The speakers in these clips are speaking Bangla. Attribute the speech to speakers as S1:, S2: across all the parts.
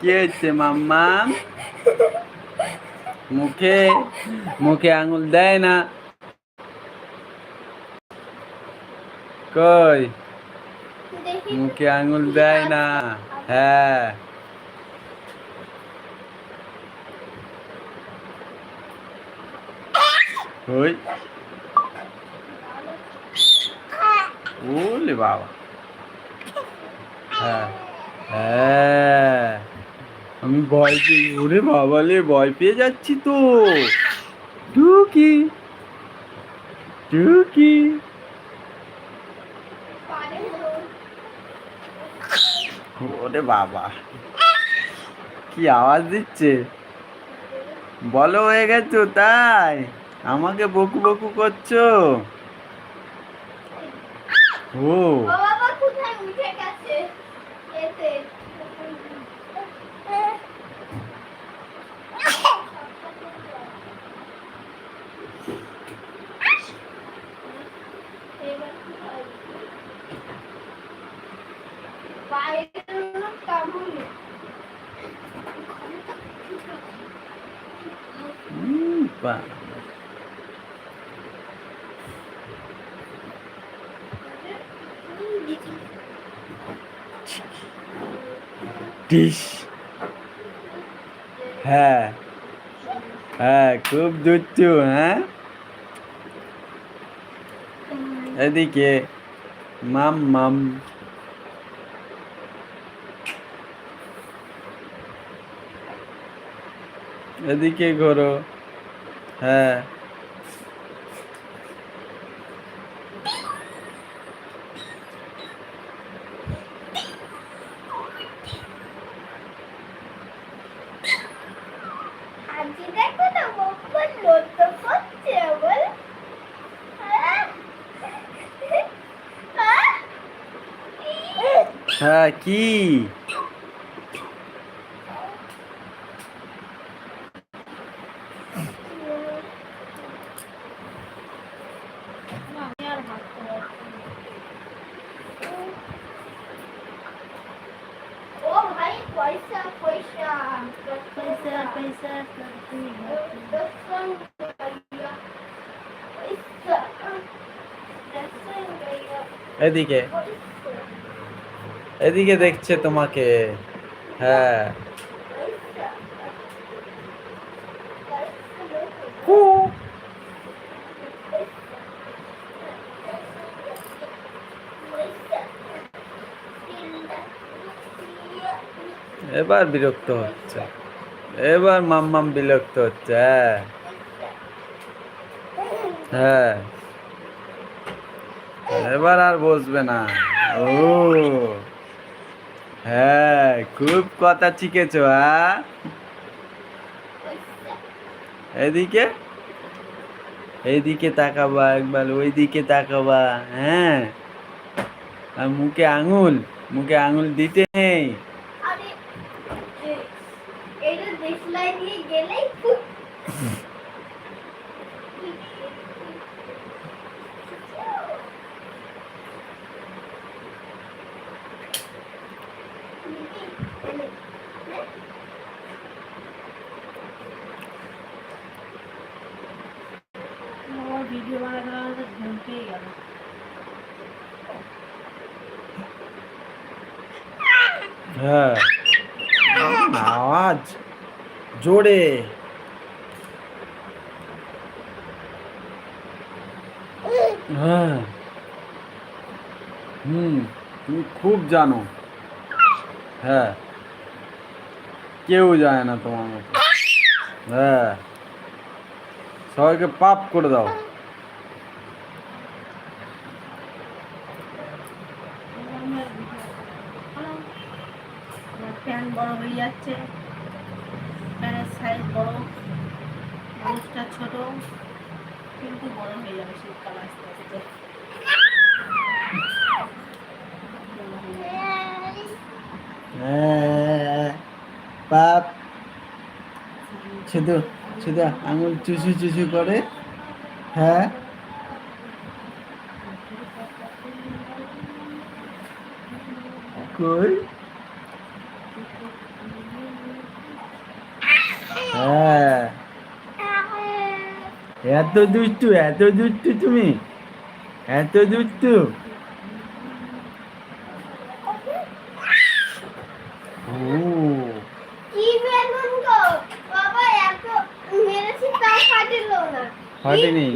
S1: কি হয়েছে মাম্মা? মুখে মুখে আঙুল দেয় না। কই? মুখে আঙুল দেয় না। হ্যাঁ। ওই ওলে বাবা। হ্যাঁ। হ্যাঁ। আমি ভয় পেয়ে, ওরে বাবালে ভয় পেয়ে যাচ্ছি তো। টুকি টুকি। ওরে বাবা, কি আওয়াজ দিচ্ছে? বলো হয়ে গেছো, তাই? আমাকে বকু বকু করছ? ও
S2: বাবা কোথায় উঠে গেছে এতে বাইরে কামড়
S1: উম, বা- ডিস হ্যাঁ। হ্যাঁ খুব দুচ্ছু হ্যাঁ? এদিকে মাম মাম। এদিকে ঘোরো। হ্যাঁ।
S2: আজকে দেখো না মুখটা লড়তে করছে বল? হ্যাঁ
S1: কি? এদিকে। এদিকে দেখছে তোমাকে। হ্যাঁ। এবার বিরক্ত হচ্ছে। এবার মাম্মাম বিরক্ত হচ্ছে হ্যাঁ। হ্যাঁ। এবার আর বসবে না। ও। হ্যাঁ খুব কথা শিখেছো হ্যাঁ? এদিকে? এইদিকে তাকাবা একবার ওইদিকে তাকাবা হ্যাঁ? আর মুখে আঙুল মুখে আঙুল দিতে নেই। জোরে। হ্যাঁ। হুম, তুমি খুব জানো। হ্যাঁ। কেউ যায় না তোমার মতো। হ্যাঁ। সবাইকে পাপ করে দাও।
S3: প্যান
S1: শুধু শুধু আঙুল চুচু চুচু করে হ্যাঁ। কই? হ্যাঁ। এত দুষ্টু এত দুষ্টু তুমি, এত দুষ্টু। ফাটেনি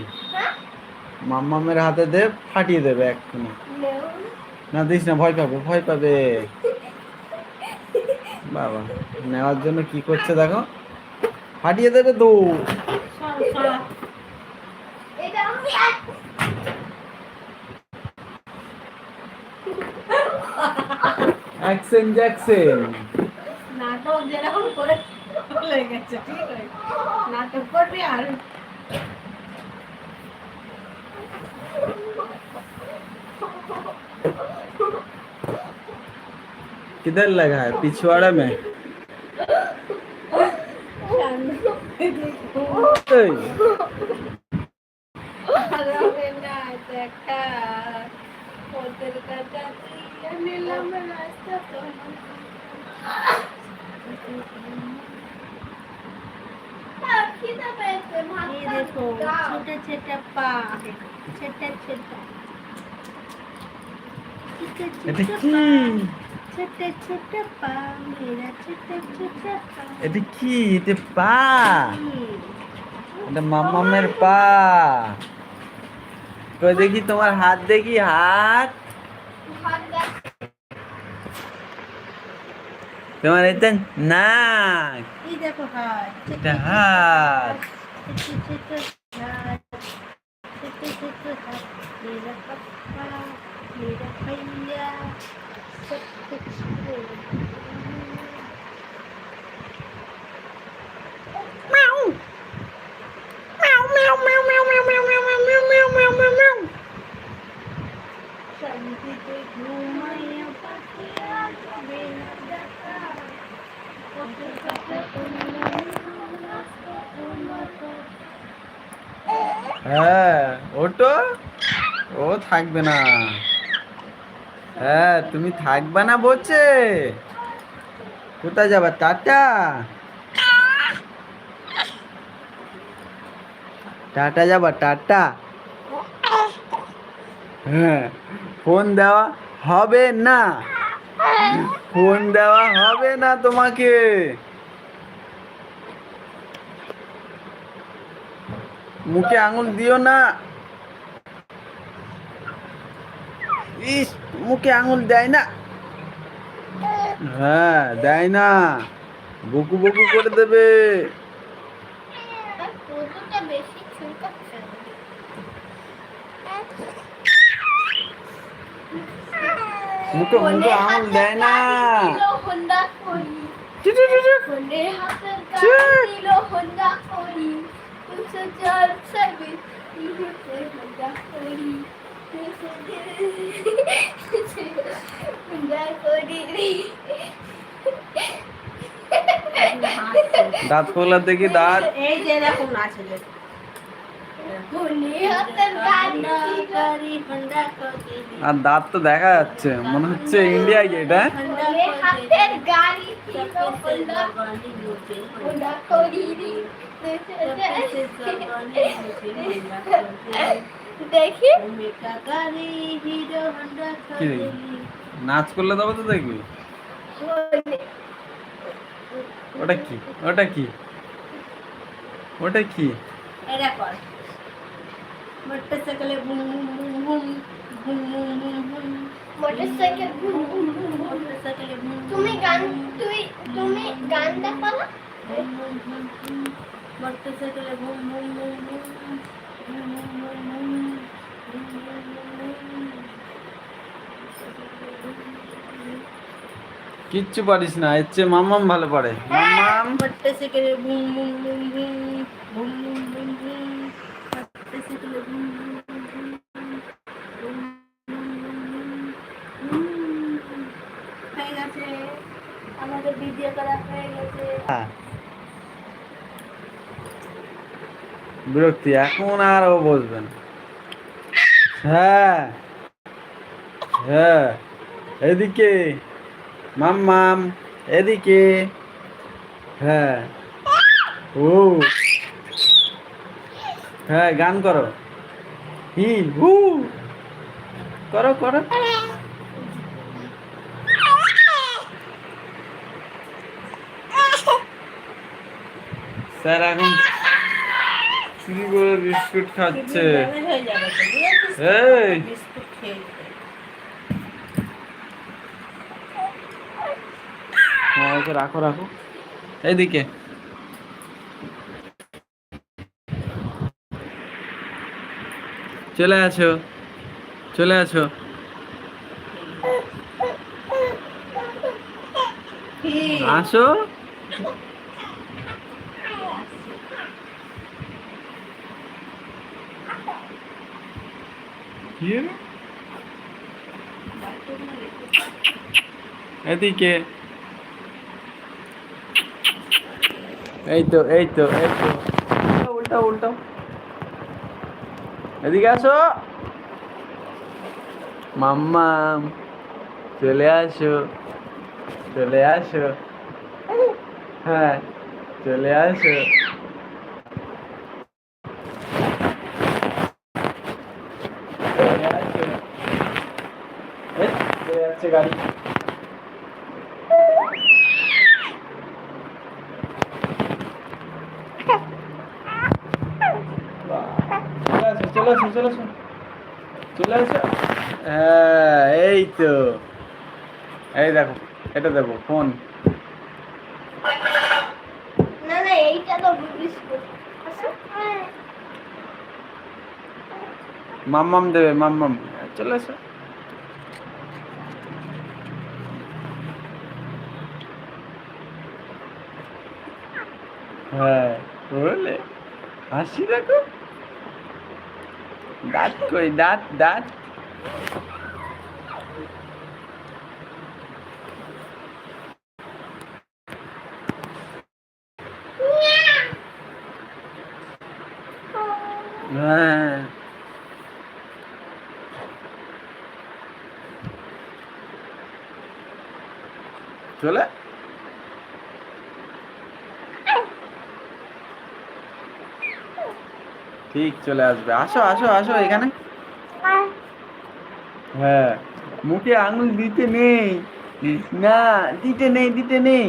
S1: মাম্মামের হাতে দে, ফাটিয়ে দেবে এক্ষুনি। না, দিস না, ভয় পাবে ভয় পাবে। বাবা, নেওয়ার জন্য কি করছে দেখো। ফাটিয়ে দেবে তো।
S3: নাটক করবি আর
S1: किधर लगा है? पिछवाड़ा में?
S3: ये देखो छोटे छोटे पा छोटे छोटे
S1: এটা কি? এটা পা? এটা মামামের পা। কই দেখি তোমার হাত দেখি হাত। তোমার এটা
S3: না
S1: এটা হাত। হ্যাঁ ওটো ও থাকবে না। হ্যাঁ তুমি থাকবে না বলছে। কোথায় যাবা, টাটা? টাটা যাবা, টাটা। হ্যাঁ ফোন দেওয়া হবে না। ফোন দেওয়া হবে না তোমাকে। মুখে আঙুল দিও না। ইস মুখে আঙুল দেয় না। হ্যাঁ দেয় না। বকু বকু করে দেবে। মুখে মুখে আঙুল দেয় না।
S2: হাতের কাছে দিল হোন্ডা করি। संचार सर्विस
S1: দাঁত খোলা দেখি দাঁত
S3: এই যে দেখো না ছেলে
S1: আর দাঁত তো দেখা যাচ্ছে মনে হচ্ছে ইন্ডিয়া গেট হ্যাঁ?
S2: দেখি।
S1: নাচ করলে তবে তো দেখবি। ওটা কি? ওটা কি? ওটা কি?
S3: এটা কর। মোটরসাইকেলে boom boom boom boom boom boom boom
S2: motorcycle
S3: boom boom boom
S1: কিচ্ছু পারিস না এর চেয়ে মাম্মাম ভালো পারে মাম্মাম
S3: মোটরসাইকেলে boom boom boom boom boom boom boom হ্যাঁ।
S1: বিরক্তি এখন আর ও বসবেন। হ্যাঁ। হ্যাঁ। এদিকে। মাম মাম এদিকে। হ্যাঁ। ও। হ্যাঁ গান করো। হি হু। করো করো। স্যার, এখন চুরি করে বিস্কুট খাচ্ছে। এই। হ্যাঁ রাখো রাখো। এইদিকে। চলে আসো চলে
S3: কি?
S1: আসো? এদিকে এই তো এই তো এই তো। উল্টা উল্টা। এদিকে আসো। মাম্মাম চলে আসো চলে আসো। হ্যাঁ চলে আসো। চলে আসো। চলে যাচ্ছে গাড়ি বাহ, চলে আসো চলে আসো চলে আসো চলে আসো। হ্যাঁ এই তো। এই দেখো এটা দেখো ফোন।
S2: না না এইটা তো বিস্কুট।
S1: মাম্মাম দেবে মাম্মাম। চলে আসো। হ্যাঁ বলে হাসি দেখো। দাঁত কই দাঁত দাঁত হ্যাঁ চলে ঠিক চলে আসবে। আসো আসো আসো এখানে। হ্যাঁ মুখে আঙুল দিতে নেই। না দিতে নেই দিতে নেই।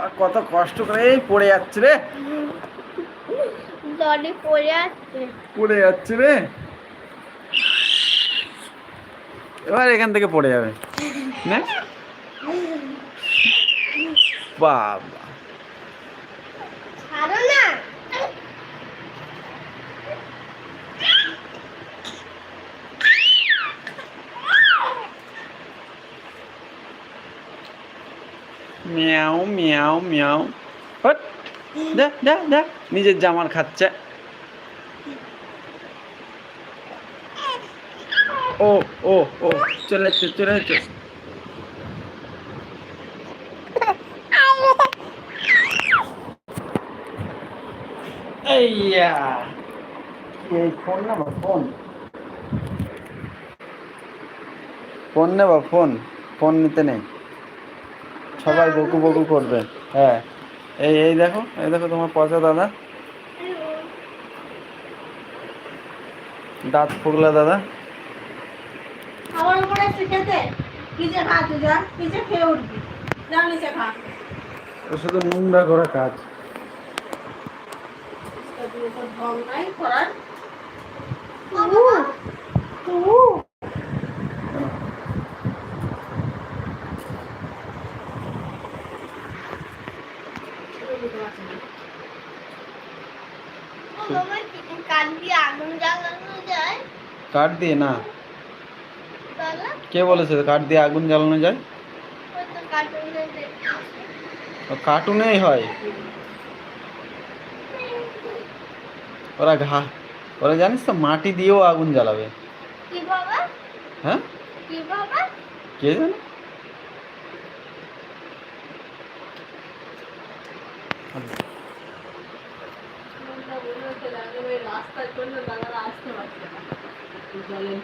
S1: আর কত কষ্ট করে পড়ে যাচ্ছে রে।
S2: জলে পড়ে আছে
S1: পড়ে যাচ্ছে রে। এবার এখান থেকে পড়ে যাবে। না বাবা। মিয়াও মিয়াও মিয়াও। হট। দে দে দে নিজের জামার খাচ্ছে। ও ও ও চলে যাচ্ছে চলে যাচ্ছে এইয়া এই ফোন না ফোন? ফোন নেবা ফোন? ফোন নিতে নেই। সবাই বকু বকু করবে। হ্যাঁ। এই এই দেখো এই দেখো তোমার পচা দাদা। দাঁত ফুগলা দাদা।
S3: আমার উপরে এসে খেতে খা তুই যা নিচে খেয়ে উঠবি। যা নিচে খা।
S1: শুধু নোংরা করা কাজ।
S3: করার
S1: কাঠ দিয়ে না। কে বলেছে কাঠ দিয়ে আগুন জ্বালানো যায়?
S2: ওই তো কার্টুনে দেখতেছি
S1: ও কার্টুনেই হয়। ওরা ঘা ওরা জানিস তো মাটি দিয়েও আগুন জ্বালাবে।
S2: কি বাবা?
S1: হ্যাঁ?
S2: কি বাবা?
S1: কে জানে?
S3: রাস্তায় করলে দাদারা আসতে পারছে না জলে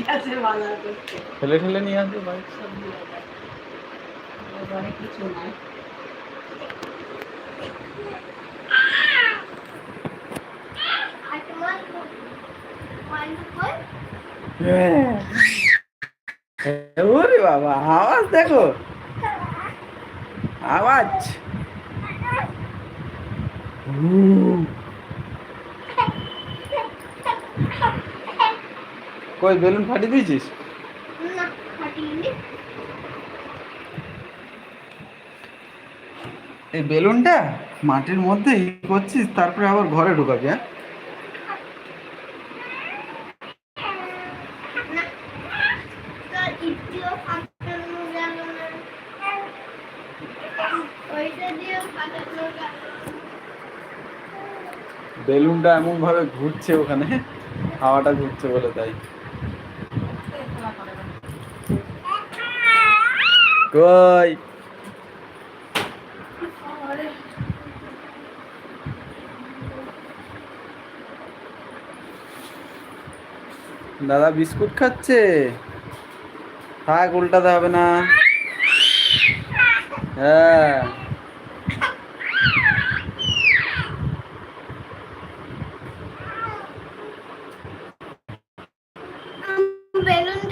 S3: গেছে বাজার করতে
S1: ঠেলে ঠেলে নিয়ে আসবে বাইক
S3: সব দিয়ে দেয়। ঘরে কিছু নাই
S2: আর তোমার ওয়ান কই
S1: ওরে বাবা আওয়াজ দেখো। আওয়াজ। কই বেলুন ফাটিয়ে দিয়েছিস? এই বেলুনটা মাটির মধ্যে ই করছিস তারপরে আবার ঘরে ঢুকাবি হ্যাঁ
S2: না তো ইটিও ফাটানো গেল না ওইটা দিয়েও ফাটানো গেল
S1: বেলুনটা এমন ভাবে ঘুরছে ওখানে, হাওয়াটা ঘুরছে বলে তাই। কই? দাদা বিস্কুট খাচ্ছে? থাক, উল্টাতে হবে না। হ্যাঁ।